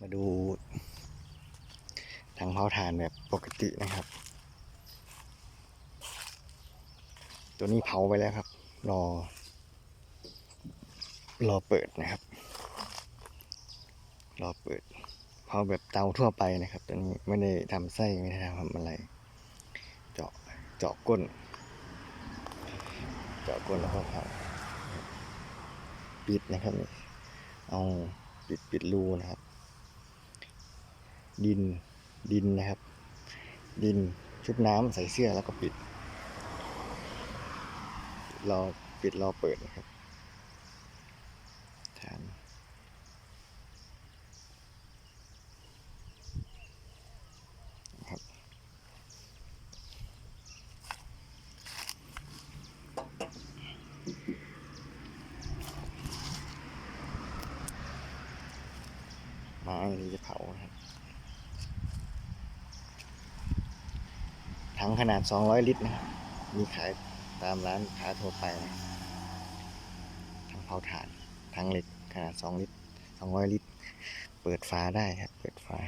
มาดูถังเผาถ่านแบบปกตินะครับ ตัวนี้เผาไปแล้วครับ รอ รอเปิดนะครับ รอเปิด เผาแบบเตาทั่วไปนะครับ ตัวนี้ไม่ได้ทำไส้ไม่ได้ทำอะไร เจาะเจาะก้น เจาะก้นแล้วก็เผาปิดนะครับ เอาปิดปิดรูนะครับ ดินดินนะครับ ดินชุบน้ำใส่เสื้อแล้วก็ปิดรอปิดรอเปิดนะครับฐานครับไม้ที่จะเผานะครับ ถังขนาด 200 ลิตรนะครับ มีขายตามร้านค้าทั่วไปนะถังเผาถ่านถังเหล็กขนาด 2 ลิตร 200 ลิตร เปิดฝาได้ครับ เปิดฝา